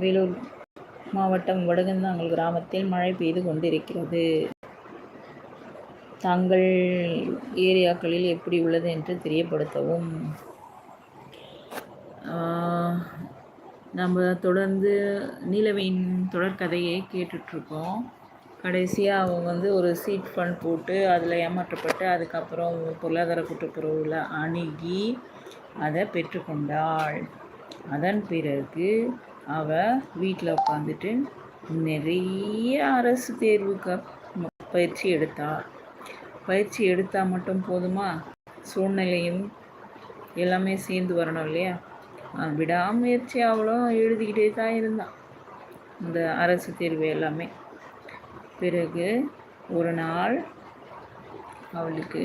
வேலூர் மாவட்டம் வடகந்தாங்கல் கிராமத்தில் மழை பெய்து கொண்டிருக்கிறது. தங்கள் ஏரியாக்களில் எப்படி உள்ளது என்று தெரியப்படுத்தவும். நம்ம தொடர்ந்து நீலவேயின் தொடர்கதையை கேட்டுட்ருக்கோம். கடைசியாக அவங்க வந்து ஒரு சீட் ஃபண்ட் போட்டு அதில் ஏமாற்றப்பட்டு அதுக்கப்புறம் பொருளாதார கூட்டுப்புறவில் அணுகி அதை பெற்றுக்கொண்டாள். அதன் பிறகு அவ வீட்டில் உட்காந்துட்டு நிறைய அரசு தேர்வுக்கு பயிற்சி எடுத்தாள் பயிற்சி எடுத்தால் மட்டும் போதுமா? சூழ்நிலையும் எல்லாமே சேர்ந்து வரணும் இல்லையா? விடாமுயற்சி அவளும் எழுதிக்கிட்டே தான் இருந்தான். இந்த அரசு தேர்வு எல்லாமே. பிறகு ஒரு நாள் அவளுக்கு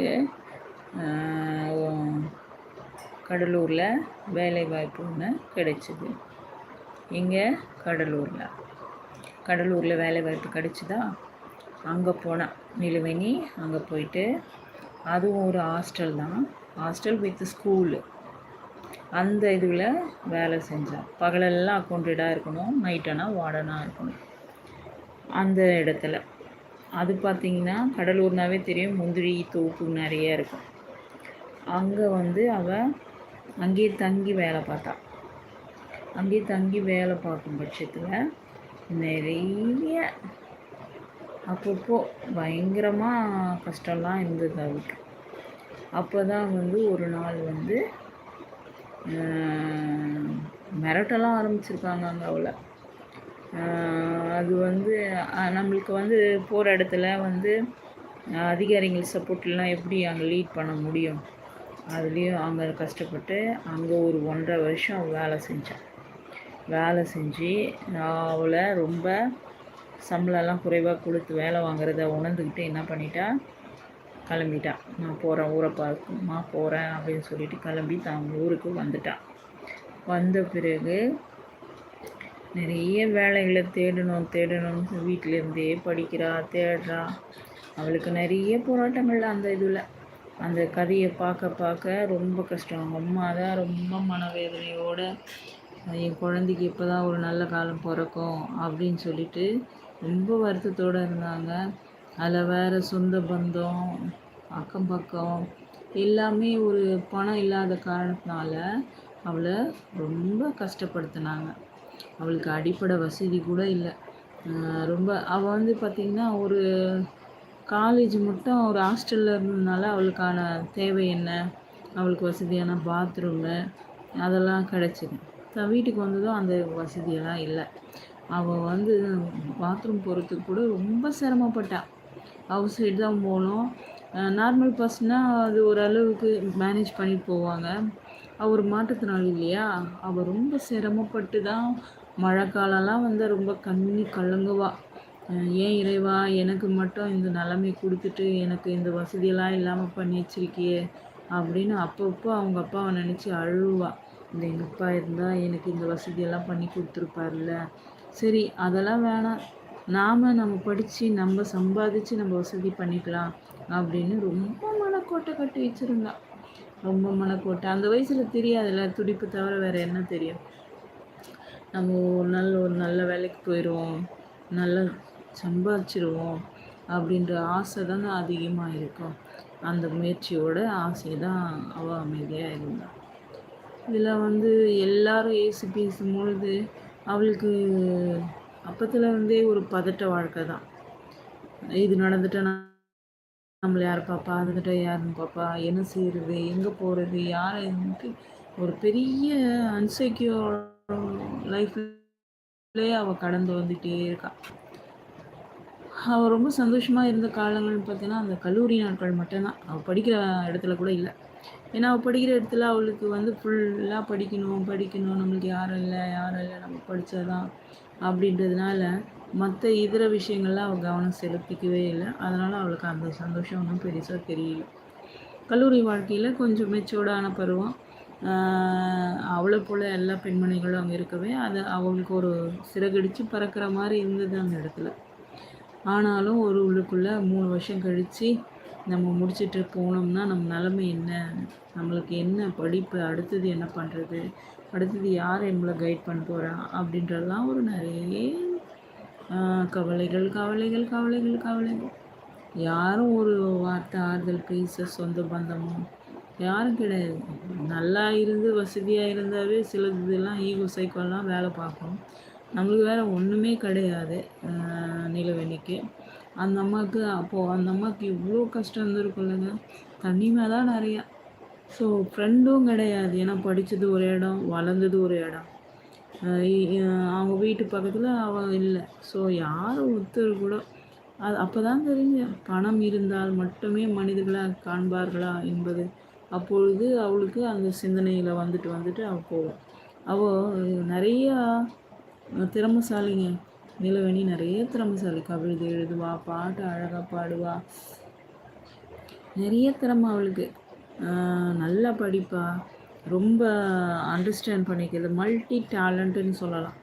கடலூரில் வேலைவாய்ப்பு ஒன்று கிடைச்சிது. இங்கே கடலூரில். கடலூரில் வேலைவாய்ப்பு கிடைச்சிதா? அங்கே போனான் நிலுவனி அங்கே போயிட்டு அதுவும் ஒரு ஹாஸ்டல் தான். ஹாஸ்டல் வித் ஸ்கூலு அந்த இதில் வேலை செஞ்சேன் பகலெல்லாம் அக்கௌண்டடாக இருக்கணும் நைட்டனா வார்டனாக இருக்கணும். அந்த இடத்துல. அது பார்த்திங்கன்னா கடலூர்னாவே தெரியும் முந்திரி தோப்பு நிறைய இருக்கும். அங்கே வந்து அவள் அங்கேயே தங்கி வேலை பார்த்தா. அங்கேயே தங்கி வேலை பார்க்கும் பட்சத்தில் நிறைய அப்பப்போ பயங்கரமாக கஷ்டம்லாம் இருந்தது அவளுக்கு. அப்போ தான் வந்து ஒரு நாள் வந்து ஆஹ், மிரட்டலாம் ஆரம்பிச்சிருக்காங்க அங்கே அவளை. அது வந்து நம்மளுக்கு வந்து போகிற இடத்துல வந்து அதிகாரிகள் சப்போர்ட்லாம் எப்படி அங்கே லீட் பண்ண முடியும்? அதுலேயும் அங்கே கஷ்டப்பட்டு அங்கே ஒரு ஒன்றரை வருஷம் வேலை செஞ்சேன் வேலை செஞ்சு நான் அவளை ரொம்ப சம்பளம்லாம் குறைவாக கொடுத்து வேலை வாங்குறத உணர்ந்துக்கிட்டு என்ன பண்ணிட்டா? கிளம்பிட்டான் நான் போகிறேன் ஊரை பார்க்குமா போகிறேன் அப்படின்னு சொல்லிட்டு கிளம்பி தான் ஊருக்கு வந்துட்டான் வந்த பிறகு நிறைய வேலைகளை தேடணும் தேடணும்னு வீட்டிலேருந்தே படிக்கிறா தேடுறா. அவளுக்கு நிறைய போராட்டங்கள் அந்த இதில். அந்த கதையை பார்க்க பார்க்க ரொம்ப கஷ்டம். அவங்க அம்மா தான் ரொம்ப மனவேதனையோடு என் குழந்தைக்கு இப்போ தான் ஒரு நல்ல காலம் பிறக்கும் அப்படின்னு சொல்லிட்டு ரொம்ப வருத்தத்தோடு இருந்தாங்க. அதில் வேறு சொந்த பந்தம் அக்கம் பக்கம் எல்லாமே ஒரு பணம் இல்லாத காரணத்தினால அவளை ரொம்ப கஷ்டப்படுத்தினாங்க. அவளுக்கு அடிப்படை வசதி கூட இல்லை. ரொம்ப அவள் வந்து பார்த்திங்கன்னா ஒரு காலேஜ் மட்டும் ஒரு ஹாஸ்டலில் இருந்ததுனால அவளுக்கான தேவை என்ன? அவளுக்கு வசதியான பாத்ரூமு அதெல்லாம் கிடச்சிது. தான் வீட்டுக்கு வந்ததும் அந்த வசதியெல்லாம் இல்லை. அவள் வந்து பாத்ரூம் போகிறதுக்கு கூட ரொம்ப சிரமப்பட்டாள் அவுட் சைடு தான் போகணும் நார்மல் பர்சனாக அது ஓரளவுக்கு மேனேஜ் பண்ணிட்டு போவாங்க. அவர் ஒரு மாற்றுத்திறனாளி இல்லையா? அவள் ரொம்ப சிரமப்பட்டு தான் மழை காலம்லாம் வந்து ரொம்ப கண்ணி கலங்குவாள் ஏன் இறைவா எனக்கு மட்டும் இந்த நிலைமை கொடுத்துட்டு எனக்கு இந்த வசதியெல்லாம் இல்லாமல் பண்ணி வச்சிருக்கியே அப்படின்னு அப்பப்போ அவங்க அப்பாவை நினச்சி அழுவா. இந்த எங்கள் அப்பா இருந்தால் எனக்கு இந்த வசதியெல்லாம் பண்ணி கொடுத்துருப்பார்ல சரி அதெல்லாம் வேணாம். நாம் நம்ம படித்து நம்ம சம்பாதிச்சு நம்ம வசதி பண்ணிக்கலாம் அப்படின்னு ரொம்ப மனக்கோட்டை கட்டி வச்சுருந்தா. ரொம்ப மனக்கோட்டை. அந்த வயசில் தெரியாதுல்ல துடிப்பு தவிர வேறு என்ன தெரியும்? நம்ம ஒரு நாள் ஒரு நல்ல வேலைக்கு போயிடுவோம். நல்ல சம்பாதிச்சிருவோம் அப்படின்ற ஆசை தானே அதிகமாக இருக்கும் அந்த முயற்சியோட ஆசை தான் அவள் அமைதியாக இருந்தாள் இதில் வந்து எல்லாரும் ஏசி பேசும்பொழுது அவளுக்கு அப்பத்தில் இருந்தே ஒரு பதட்ட வாழ்க்கை தான். இது நடந்துட்டா நம்மளை யார் பாப்பா? அதுகிட்ட யாருன்னு பாப்பா? என்ன செய்கிறது எங்கே போகிறது யாரை ஒரு பெரிய அன்செக்யூர் லைஃப்லேயே அவள் கடந்து வந்துகிட்டே இருக்காள் அவள் ரொம்ப சந்தோஷமாக இருந்த காலங்கள்னு பார்த்தீங்கன்னா அந்த கல்லூரி நாட்கள் மட்டும்தான். அவள் படிக்கிற இடத்துல கூட இல்லை. ஏன்னா அவள் படிக்கிற இடத்துல அவளுக்கு வந்து ஃபுல்லாக படிக்கணும் படிக்கணும். நம்மளுக்கு யாரும் இல்லை யாரும் இல்லை நம்ம படித்தாதான் அப்படின்றதுனால மற்ற இதர விஷயங்கள்லாம் அவள் கவனம் செலுத்திக்கவே இல்லை. அதனால் அவளுக்கு அந்த சந்தோஷம் ஒன்றும் பெருசாக தெரியல. கல்லூரி வாழ்க்கையில் கொஞ்சம் மெச்சோர்டான பருவம். அவளை போல் எல்லா பெண்மணிகளும் அங்கே இருக்கவே அது அவங்களுக்கு ஒரு சிறகடித்து பறக்கிற மாதிரி இருந்தது அந்த இடத்துல. ஆனாலும் ஒரு உள்ளுக்குள்ளே மூணு வருஷம் கழித்து நம்ம முடிச்சிட்டு போனோம்னா நம்ம நிலமை என்ன? நம்மளுக்கு என்ன படிப்பு? அடுத்தது என்ன பண்ணுறது அடுத்தது யார் எங்களை கைட் பண்ண போகிறா அப்படின்றதெல்லாம் ஒரு நிறைய கவலைகள் கவலைகள் கவலைகள் கவலைகள். யாரும் ஒரு வார்த்தை ஆறுதல் பேச சொந்த பந்தமோ யாரும் கிடையாது. நல்லா இருந்து வசதியாக இருந்தாவே சில இதெல்லாம் ஈகோ சைக்கோலாம் வேலை பார்க்கும். நம்மளுக்கு வேறு ஒன்றுமே கிடையாது ஆஹ், நிலவேணிக்கு அந்த அம்மாவுக்கு அப்போது அந்த அம்மாவுக்கு இவ்வளோ கஷ்டம் இருந்திருக்கும்லங்க தனிமை தான் நிறையா. ஸோ ஃப்ரெண்டும் கிடையாது. ஏன்னா படித்தது ஒரு இடம் வளர்ந்தது ஒரு இடம். அவங்க வீட்டு பக்கத்தில் அவள் இல்லை. ஸோ யாரும் ஒருத்தர் கூட அது அப்போ தான் தெரிஞ்ச. பணம் இருந்தால் மட்டுமே மனிதர்களாக காண்பார்களா என்பது. அப்பொழுது அவளுக்கு அந்த சிந்தனையில் வந்துட்டு வந்துட்டு அவள் போவாள் அவள் நிறையா திறமைசாலிங்க. நிலவேணி நிறைய திறமைசாலி. கவிதை எழுதுவா பாட்டு அழகாக பாடுவா. நிறைய திறமை அவளுக்கு. நல்லா படிப்பா. ரொம்ப அண்டர்ஸ்டாண்ட் பண்ணிக்கிறது. மல்டி டேலண்ட்டுன்னு சொல்லலாம்.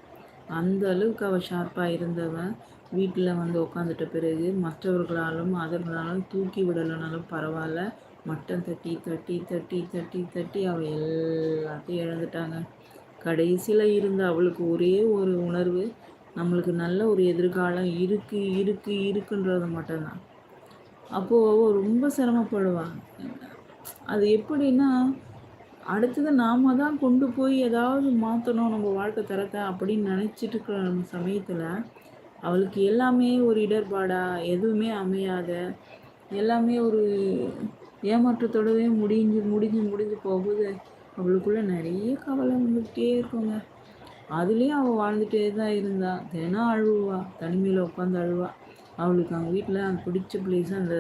அந்த அளவுக்கு அவள் ஷார்ப்பாக இருந்தவன் வீட்டில் வந்து உட்காந்துட்ட பிறகு மற்றவர்களாலும் அதர்களாலும் தூக்கி விடலைனாலும் பரவாயில்ல. மட்டம் தட்டி தட்டி தட்டி தட்டி தட்டி அவள் எல்லாத்தையும் இழந்துட்டாங்க. கடைசியில் இருந்த அவளுக்கு ஒரே ஒரு உணர்வு நம்மளுக்கு நல்ல ஒரு எதிர்காலம் இருக்குது இருக்குது இருக்குன்றது மட்டும்தான். அப்போது அவள் ரொம்ப சிரமப்படுவாள் அது எப்படின்னா அடுத்தது நாம தான் கொண்டு போய் ஏதாவது மாற்றணும் நம்ம வாழ்க்கை தரத்தை அப்படின்னு நினச்சிட்டு இருக்கிற சமயத்தில் அவளுக்கு எல்லாமே ஒரு இடர்பாடாக எதுவுமே அமையாத எல்லாமே ஒரு ஏமாற்றத்தோடவே முடிஞ்சு முடிஞ்சு முடிஞ்சு போகுது. அவளுக்குள்ளே நிறைய கவலை வந்துக்கிட்டே இருக்குங்க. அதுலேயும் அவள் வாழ்ந்துட்டே தான் இருந்தா. தினம் அழுவா. தனிமையில் உட்காந்து அழுவா. அவளுக்கு அவங்க வீட்டில் அந்த பிடிச்ச பிளேஸ் அந்த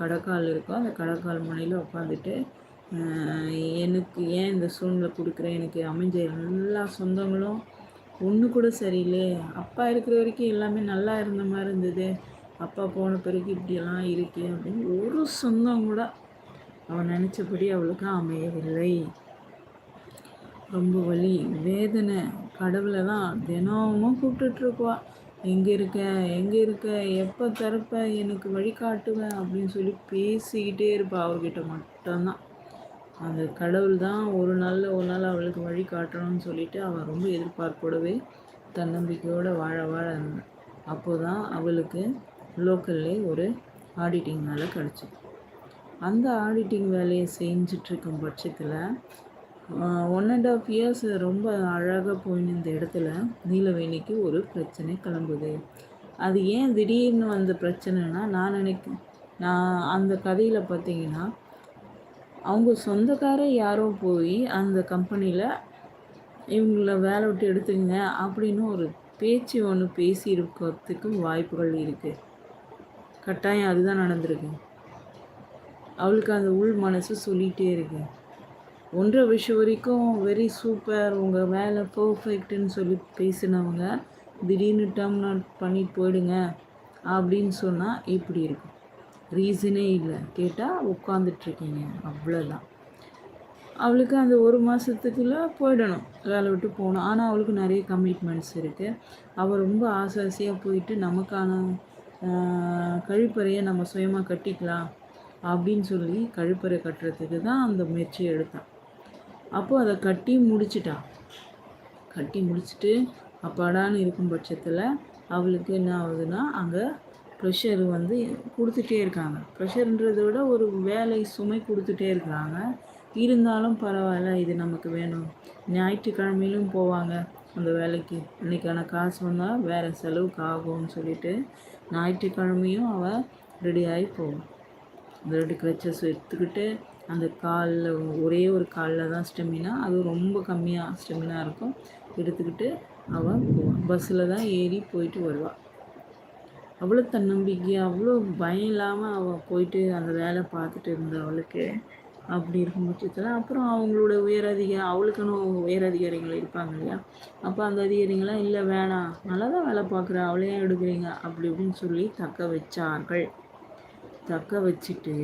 கடைக்கால் இருக்கும். அந்த கடைக்கால் முனையில் உட்காந்துட்டு எனக்கு ஏன் இந்த சூழ்நிலை கொடுக்குறேன்? எனக்கு அமைஞ்ச எல்லா சொந்தங்களும் ஒன்று கூட சரியில்லை. அப்பா இருக்கிற வரைக்கும் எல்லாமே நல்லா இருந்த மாதிரி இருந்தது. அப்பா போன பிறகு இப்படியெல்லாம் இருக்கே அப்படின்னு ஒரு சொந்தம் கூட அவன் நினச்சபடி அவளுக்கு அமையவில்லை. ரொம்ப வலி வேதனை. கடவுளை தான் தினமும் கூப்பிட்டுட்ருக்குவா. எங்கே இருக்க? எங்கே இருக்க? எப்போ திறப்ப? எனக்கு வழிகாட்டுவேன் அப்படின்னு சொல்லி பேசிக்கிட்டே இருப்பா. அவர்கிட்ட மட்டும்தான். அந்த கடவுள் தான் ஒரு நாளில் ஒரு நாள் அவளுக்கு வழி காட்டணும்னு சொல்லிட்டு அவள் ரொம்ப எதிர்பார்ப்போடவே தன்னம்பிக்கையோடு வாழ வாழ இருந்தான். அப்போ தான் அவளுக்கு லோக்கல்லே ஒரு ஆடிட்டிங் வேலை கிடச்சிது. அந்த ஆடிட்டிங் வேலையை செஞ்சிட்ருக்கும் பட்சத்தில் ஒன் அண்ட் ஆஃப் இயர்ஸ் ரொம்ப அழகாக போயின்னு இந்த இடத்துல நீலவேணிக்கு ஒரு பிரச்சனை கிளம்புது. அது ஏன் திடீர்னு வந்த பிரச்சனைனா நான் நினைக்க நான் அந்த கதையில் பார்த்தீங்கன்னா அவங்க சொந்தக்கார யாரோ போய் அந்த கம்பெனியில் இவங்கள வேலை விட்டு எடுத்துங்க அப்படின்னு ஒரு பேச்சு ஒன்று பேசியிருக்கிறதுக்கும் வாய்ப்புகள் இருக்குது கட்டாயம் அதுதான் நடந்திருக்கு. அவளுக்கு அந்த உள் மனசு சொல்லிகிட்டே இருக்குது ஒன்றரை வருஷம் வரைக்கும் வெரி சூப்பர் உங்கள் வேலை பர்ஃபெக்ட்டுன்னு சொல்லி பேசினவங்க திடீர்னு டேர்ம் அவுட் பண்ணிட்டு போயிடுங்க அப்படின்னு சொன்னால் இப்படி இருக்கும். ரீசனே இல்லை. கேட்டால் உட்காந்துட்ருக்கீங்க அவ்வளோதான் அவளுக்கு அந்த ஒரு மாதத்துக்குள்ளே போயிடணும். வேலை விட்டு போகணும். ஆனால் அவளுக்கு நிறைய கமிட்மெண்ட்ஸ் இருக்குது அவள் ரொம்ப ஆசை ஆசையாக போயிட்டு நமக்கான கழிப்பறையை நம்ம சுயமாக கட்டிக்கலாம் அப்படின்னு சொல்லி கழிப்பறை கட்டுறதுக்கு தான் அந்த முயற்சி எடுத்தான் அப்போது அதை கட்டி முடிச்சிட்டா. கட்டி முடிச்சுட்டு அப்பாடான்னு இருக்கும் பட்சத்தில் அவளுக்கு என்ன ஆகுதுன்னா அங்கே ப்ரெஷர் வந்து கொடுத்துட்டே இருக்காங்க. ப்ரெஷர்ன்றதை விட ஒரு வேலை சுமை கொடுத்துட்டே இருக்கிறாங்க இருந்தாலும் பரவாயில்ல இது நமக்கு வேணும். ஞாயிற்றுக்கிழமையிலும் போவாங்க அந்த வேலைக்கு. அன்றைக்கான காசு வந்தால் வேறு செலவுக்கு ஆகும்னு சொல்லிட்டு ஞாயிற்றுக்கிழமையும் அவள் ரெடி ஆகி அந்த ரெண்டு க்ரச்சஸ் எடுத்துக்கிட்டு அந்த காலில் ஒரே ஒரு காலில் தான் ஸ்டெமினா அது ரொம்ப கம்மியாக ஸ்டெமினா இருக்கும். எடுத்துக்கிட்டு அவள் போவாள் பஸ்ஸில் தான் ஏறி போயிட்டு வருவாள் அவ்வளோ தன்னம்பிக்கை அவ்வளோ பயம் இல்லாமல் அவள் போயிட்டு அந்த வேலை பார்த்துட்டு இருந்த அவளுக்கு. அப்படி இருக்கும் பட்சத்தில் அப்புறம் அவங்களோட உயர் அதிகாரி அவளுக்குன்னு உயரதிகாரிகள் இருப்பாங்க இல்லையா? அப்போ அந்த அதிகாரிங்களாம் இல்லை வேணாம். நல்லா தான் வேலை பார்க்குறா. அவளையே எடுக்கிறீங்க. அப்படி இப்படின்னு சொல்லி தக்க வச்சார்கள். தக்க வச்சுட்டு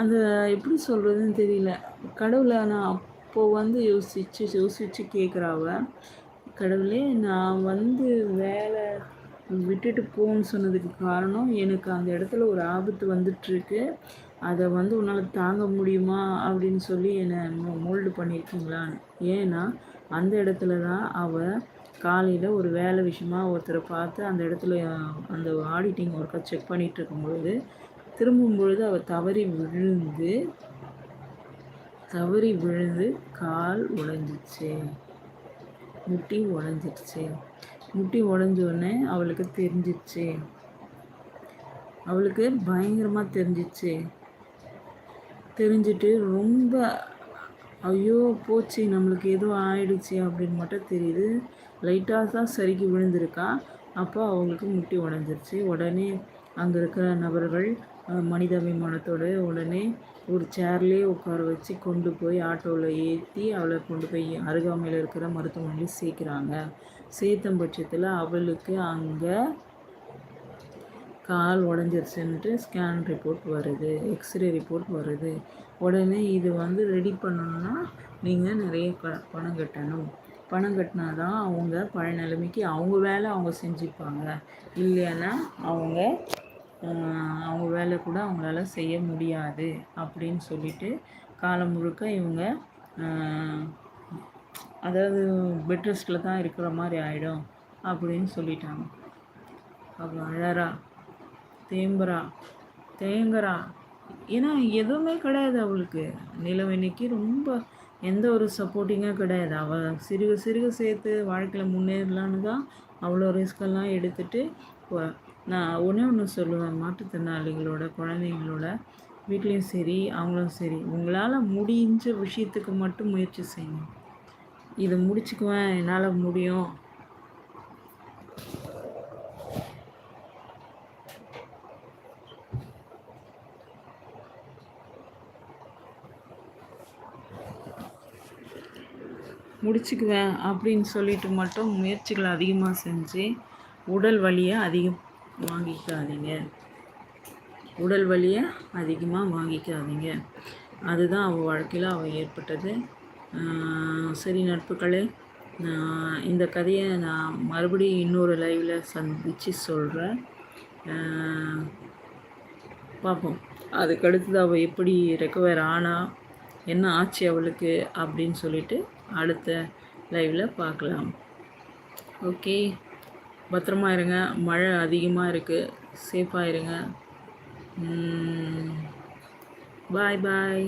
அந்த எப்படி சொல்கிறதுன்னு தெரியல. கடவுளை நான் அப்போது வந்து யோசிச்சு யோசிச்சு கேட்குறாவ கடவுளே நான் வந்து வேலை விட்டுட்டு போகணும்னு சொன்னதுக்கு காரணம் எனக்கு அந்த இடத்துல ஒரு ஆபத்து வந்துட்டுருக்கு. அதை வந்து உன்னால் தாங்க முடியுமா அப்படின்னு சொல்லி என்னை மோல்டு பண்ணியிருக்கீங்களான்னு. ஏன்னா அந்த இடத்துல தான் அவள் காலையில் ஒரு வேலை விஷயமாக ஒருத்தரை பார்த்து அந்த இடத்துல அந்த ஆடிட்டிங் ஒர்க்கை செக் பண்ணிகிட்டு இருக்கும்பொழுது திரும்பும் பொழுது அவள் தவறி விழுந்து தவறி விழுந்து கால் உடைஞ்சிச்சு முட்டி உடஞ்சிருச்சு முட்டி உடஞ்சோடனே அவளுக்கு தெரிஞ்சிச்சு அவளுக்கு பயங்கரமாக தெரிஞ்சிச்சு தெரிஞ்சுட்டு ரொம்ப ஐயோ போச்சு நம்மளுக்கு எதுவும் ஆயிடுச்சு அப்படின்னு மட்டும் தெரியுது. லைட்டாக தான் சரிக்கு விழுந்திருக்கா. அப்போ அவங்களுக்கு முட்டி உடஞ்சிருச்சு உடனே அங்கே இருக்கிற நபர்கள் மனிதாபிமானத்தோடு உடனே ஒரு சேர்லேயே உட்கார வச்சு கொண்டு போய் ஆட்டோவில் ஏற்றி அவளை கொண்டு போய் அருகாமையில் இருக்கிற மருத்துவமனையில் சேர்க்குறாங்க. சேர்த்த பட்சத்தில் அவளுக்கு அங்கே கால் உடஞ்சிருச்சுன்ட்டு ஸ்கேன் ரிப்போர்ட் வருது எக்ஸ்ரே ரிப்போர்ட் வருது. உடனே இது வந்து ரெடி பண்ணணுன்னா நீங்கள் நிறைய க பணம் கட்டணும். பணம் கட்டினா தான் அவங்க பழைய நிலைமைக்கு அவங்க வேலை அவங்க செஞ்சுப்பாங்க. இல்லைன்னா அவங்க அவங்க வேலை கூட அவங்களால செய்ய முடியாது அப்படின்னு சொல்லிட்டு காலம் முழுக்க இவங்க அதாவது பெட் ரெஸ்ட்டில் தான் இருக்கிற மாதிரி ஆகிடும் அப்படின்னு சொல்லிட்டாங்க. அப்போ அழறா தேம்புறா தேங்குறா. ஏன்னா எதுவுமே கிடையாது அவளுக்கு. நிலவெண்ணிக்கு ரொம்ப எந்த ஒரு சப்போர்ட்டிங்கும் கிடையாது. அவள் சிறுக சிறுக சேர்த்து வாழ்க்கையில் முன்னேறலான்னு தான் அவ்வளோ ரிஸ்கெல்லாம் எடுத்துகிட்டு நான் ஒன்றே ஒன்று சொல்லுவேன். மாற்றுத்திறனாளிகளோட குழந்தைங்களோட வீட்லேயும் சரி அவங்களும் சரி உங்களால் முடிஞ்ச விஷயத்துக்கு மட்டும் முயற்சி செய்யுங்க. இதை முடிச்சுக்குவேன் என்னால் முடியும். முடிச்சுக்குவேன் அப்படின்னு சொல்லிட்டு மட்டும் முயற்சிகளை அதிகமாக செஞ்சு உடல் வலியை அதிகம் வாங்கிக்காதீங்க. உடல் வலியை அதிகமாக வாங்கிக்காதீங்க. அதுதான் அவள் வாழ்க்கையில் அவள் ஏற்பட்டது. சரி நட்புகளே இந்த கதையை நான் மறுபடியும் இன்னொரு லைவில் சந்தித்து சொல்கிறேன் பார்ப்போம். அதுக்கடுத்தது அவள் எப்படி ரெக்கவர் ஆனா என்ன ஆச்சு அவளுக்கு அப்படின்னு சொல்லிட்டு அடுத்த லைவில் பார்க்கலாம். ஓகே. பத்திரமா இருங்க. மழை அதிகமாக இருக்குது சேஃபாக இருங்க. பாய் பாய்